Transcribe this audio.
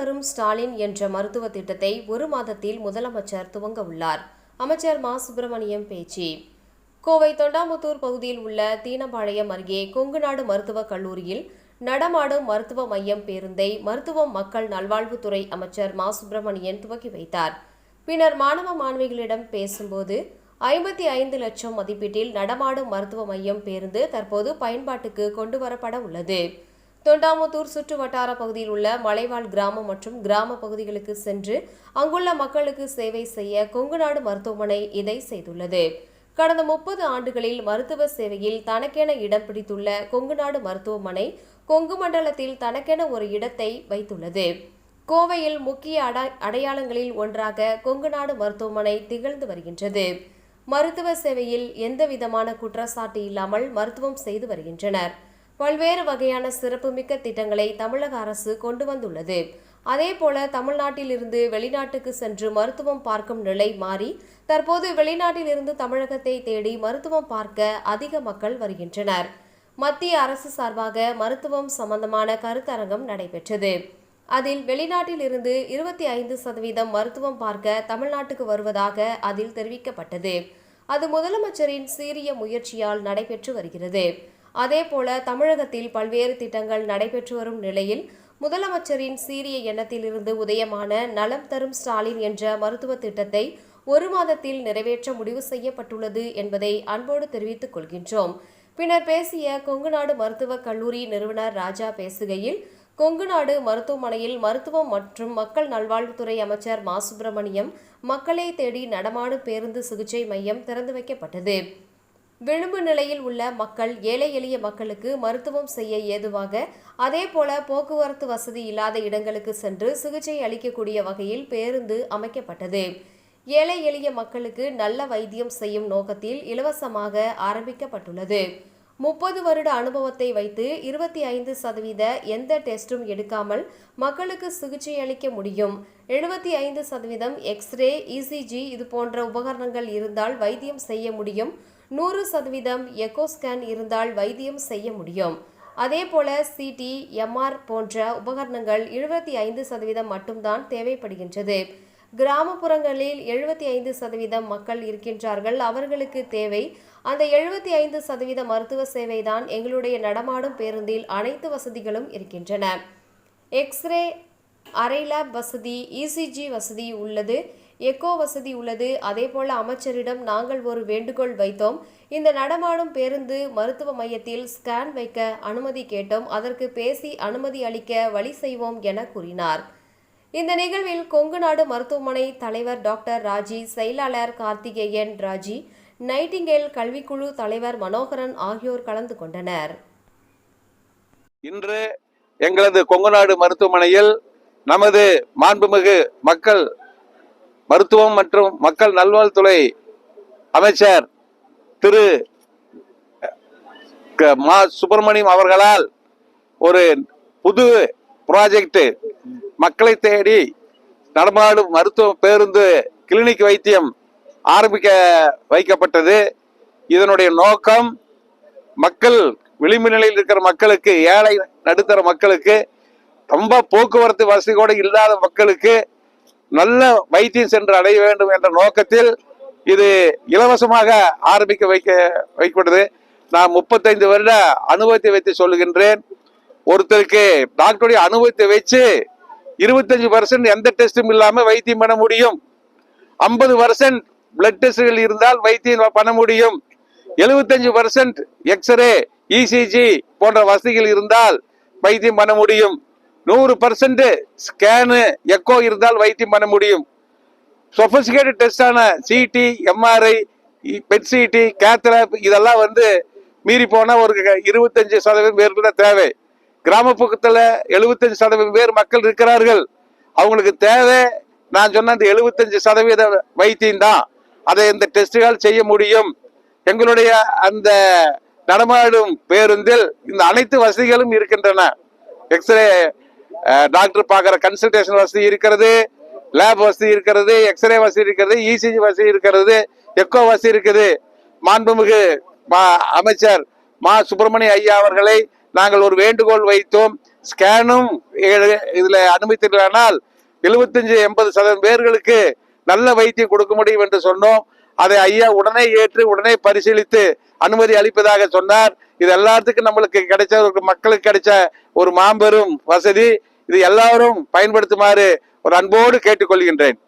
தரும் ஸ்டாலின் என்ற மருத்துவ திட்டத்தை ஒரு மாதத்தில் முதலமைச்சர் துவங்க உள்ளார். அமைச்சர் மா. சுப்பிரமணியம் பேச்சு. கோவை தொண்டாமுத்தூர் பகுதியில் உள்ள தீனபாளையம் அருகே கொங்குநாடு மருத்துவக் கல்லூரியில் நடமாடும் மருத்துவ மையம் பேருந்தை மருத்துவம் மக்கள் நல்வாழ்வுத்துறை அமைச்சர் மா. சுப்பிரமணியன் துவக்கி வைத்தார். பின்னர் மாணவ மாணவிகளிடம் பேசும்போது ஐம்பத்தி ஐந்து லட்சம் மதிப்பீட்டில் நடமாடும் மருத்துவ மையம் பேருந்து தற்போது பயன்பாட்டுக்கு கொண்டு வரப்பட உள்ளது. தொண்டாமுத்தூர் சுற்று வட்டார பகுதியில் உள்ள மலைவாழ் கிராமம் மற்றும் கிராம பகுதிகளுக்கு சென்று அங்குள்ள மக்களுக்கு சேவை செய்ய கொங்குநாடு மருத்துவமனை இதை செய்துள்ளது. கடந்த முப்பது ஆண்டுகளில் மருத்துவ சேவையில் தனக்கென இடம் பிடித்துள்ள கொங்குநாடு மருத்துவமனை கொங்கு மண்டலத்தில் தனக்கென ஒரு இடத்தை வைத்துள்ளது. கோவையில் முக்கிய அட- அடையாளங்களில் ஒன்றாக கொங்குநாடு மருத்துவமனை திகழ்ந்து வருகின்றது. மருத்துவ சேவையில் எந்த விதமான குற்றச்சாட்டு இல்லாமல் மருத்துவம் செய்து வருகின்றனர். பல்வேறு வகையான சிறப்புமிக்க திட்டங்களை தமிழக அரசு கொண்டு வந்துள்ளது. அதேபோல தமிழ்நாட்டிலிருந்து வெளிநாட்டுக்கு சென்று மருத்துவம் பார்க்கும் நிலை மாறி தற்போது வெளிநாட்டிலிருந்து தமிழகத்தை தேடி மருத்துவம் பார்க்க அதிக மக்கள் வருகின்றனர். மத்திய அரசு சார்பாக மருத்துவம் சம்பந்தமான கருத்தரங்கம் நடைபெற்றது. அதில் வெளிநாட்டில் இருந்து இருபத்தி ஐந்து சதவீதம் மருத்துவம் பார்க்க தமிழ்நாட்டுக்கு வருவதாக அதில் தெரிவிக்கப்பட்டது. அது முதலமைச்சரின் சீரிய முயற்சியால் நடைபெற்று வருகிறது. அதேபோல தமிழகத்தில் பல்வேறு திட்டங்கள் நடைபெற்று வரும் நிலையில் முதலமைச்சரின் சீரிய எண்ணத்திலிருந்து உதயமான நலம் தரும் ஸ்டாலின் என்ற மருத்துவ திட்டத்தை ஒரு மாதத்தில் நிறைவேற்ற முடிவு செய்யப்பட்டுள்ளது என்பதை அன்போடு தெரிவித்துக் கொள்கின்றோம். பின்னர் பேசிய கொங்குநாடு மருத்துவக் கல்லூரி நிறுவனர் ராஜா பேசுகையில் கொங்குநாடு மருத்துவமனையில் மருத்துவம் மற்றும் மக்கள் நல்வாழ்வுத்துறை அமைச்சர் மா. சுப்பிரமணியம் மக்களை தேடி நடமாடும் பேருந்து சிகிச்சை மையம் திறந்து வைக்கப்பட்டது. விளிம்பு நிலையில் உள்ள மக்கள் ஏழை எளிய மக்களுக்கு மருத்துவம் செய்ய ஏதுவாக அதேபோல போக்குவரத்து வசதி இல்லாத இடங்களுக்கு சென்று சிகிச்சை அளிக்கக்கூடிய வகையில் பேருந்து அமைக்கப்பட்டது. ஏழை எளிய மக்களுக்கு நல்ல வைத்தியம் செய்யும் நோக்கத்தில் இலவசமாக ஆரம்பிக்கப்பட்டுள்ளது. முப்பது வருட அனுபவத்தை வைத்து இருபத்தி ஐந்து சதவீத எந்த டெஸ்டும் எடுக்காமல் மக்களுக்கு சிகிச்சை அளிக்க முடியும். எழுபத்தி ஐந்து சதவீதம் எக்ஸ்ரே இசிஜி இது போன்ற உபகரணங்கள் இருந்தால் வைத்தியம் செய்ய முடியும். நூறு சதவீதம் எக்கோஸ்கேன் இருந்தால் வைத்தியம் செய்ய முடியும். அதேபோல சிடி எம்ஆர் போன்ற உபகரணங்கள் எழுபத்தி ஐந்து சதவீதம் மட்டும்தான் தேவைப்படுகின்றது. கிராமப்புறங்களில் எழுபத்தி ஐந்து சதவீதம் மக்கள் இருக்கின்றார்கள். அவர்களுக்கு தேவை அந்த எழுபத்தி ஐந்து சதவீத மருத்துவ சேவைதான் எங்களுடைய நடமாடும் பேருந்தில் அனைத்து வசதிகளும் இருக்கின்றன. எக்ஸ்ரே அரை லேப் வசதி இசிஜி வசதி உள்ளது. எக்கோ வசதி உள்ளது. அதேபோல அமைச்சரிடம் நாங்கள் ஒரு வேண்டுகோள் வைத்தோம். இந்த நடமாடும் பேருந்து மருத்துவ மையத்தில் ஸ்கேன் வைக்க அனுமதி கேட்டோம். அதற்கு பேசி அனுமதி அளிக்க வழி செய்வோம் என கூறினார். இந்த நிகழ்வில் கொங்கு நாடு மருத்துவமனை தலைவர் டாக்டர் ராஜி செயலாளர் கார்த்திகேயன் ராஜி நைட்டிங்கேல் கல்விக்குழு தலைவர் மனோகரன் ஆகியோர் கலந்து கொண்டனர். இன்று எங்களது கொங்குநாடு மருத்துவமனையில் நமது மாண்புமிகு மக்கள் மருத்துவம் மற்றும் மக்கள் நல்வாழ்வுத்துறை அமைச்சர் திரு க- மா சுப்பிரமணியம் அவர்களால் ஒரு புது ப்ராஜெக்ட் மக்களை தேடி நடமாடும் மருத்துவ பேருந்து கிளினிக் வைத்தியம் ஆரம்பிக்க வைக்கப்பட்டது. இதனுடைய நோக்கம் மக்கள் விளிம்பு நிலையில் இருக்கிற மக்களுக்கு ஏழை நடுத்தர மக்களுக்கு ரொம்ப போக்குவரத்து வசதி கூட இல்லாத மக்களுக்கு நல்ல வைத்தியம் சென்று அடைய வேண்டும் என்ற நோக்கத்தில் இது இலவசமாக ஆரம்பிக்க வைக்க வைக்கப்படுது நான் முப்பத்தைந்து வருட அனுபவத்தை வைத்து சொல்லுகின்றேன். ஒருத்தருக்கு டாக்டருடைய அனுபவத்தை வச்சு இருபத்தஞ்சு பர்சன்ட் எந்த டெஸ்டும் இல்லாமல் வைத்தியம் பண்ண முடியும். ஐம்பது பர்சன்ட் பிளட் டெஸ்ட்கள் இருந்தால் வைத்தியம் பண்ண முடியும். எழுபத்தஞ்சு பர்சன்ட் எக்ஸ்ரே இசிஜி போன்ற வசதிகள் இருந்தால் வைத்தியம் பண்ண முடியும். நூறு பர்சன்ட் ஸ்கேனு எக்கோ இருந்தால் வைத்தியம் பண்ண முடியும். சொபசிகேட்டட் டெஸ்டான சிடி எம்ஆர்ஐ பெட் சிடி கேத்ராப் இதெல்லாம் வந்து மீறி போனால் ஒரு இருபத்தஞ்சு சதவீதம் பேருக்கு தான் தேவை. கிராமப்புறத்தில் எழுபத்தஞ்சு சதவீதம் பேர் மக்கள் இருக்கிறார்கள். அவங்களுக்கு தேவை. நான் சொன்ன அந்த எழுபத்தஞ்சு சதவீத வைத்தியம் தான். அதை இந்த டெஸ்டுகள் செய்ய முடியும். எங்களுடைய அந்த நடமாடும் பேருந்தில் இந்த அனைத்து வசதிகளும் இருக்கின்றன. எக்ஸ்ரே டாக்டர் பார்க்குற கன்சல்டேஷன் வசதி இருக்கிறது லேப் வசதி இருக்கிறது எக்ஸ்ரே வசதி இருக்கிறது இசிஜி வசதி இருக்கிறது எக்கோ வசதி இருக்குது. மாண்புமிகு மா- அமைச்சர் மா சுப்பிரமணிய ஐயா அவர்களை நாங்கள் ஒரு வேண்டுகோள் வைத்தோம். ஸ்கேனும் இதில் அனுமதித்தால் எழுபத்தஞ்சு எண்பது சதவீதம் பேர்களுக்கு நல்ல வைத்தியம் கொடுக்க முடியும் என்று சொன்னோம். அதை ஐயா உடனே ஏற்று உடனே பரிசீலித்து அனுமதி அளிப்பதாக சொன்னார். இது எல்லாத்துக்கும் நம்மளுக்கு கிடைச்ச ஒரு மக்களுக்கு கிடைச்ச ஒரு மாபெரும் வசதி. இது எல்லாரும் பயன்படுத்துமாறு ஒரு அன்போடு கேட்டுக்கொள்கின்றேன்.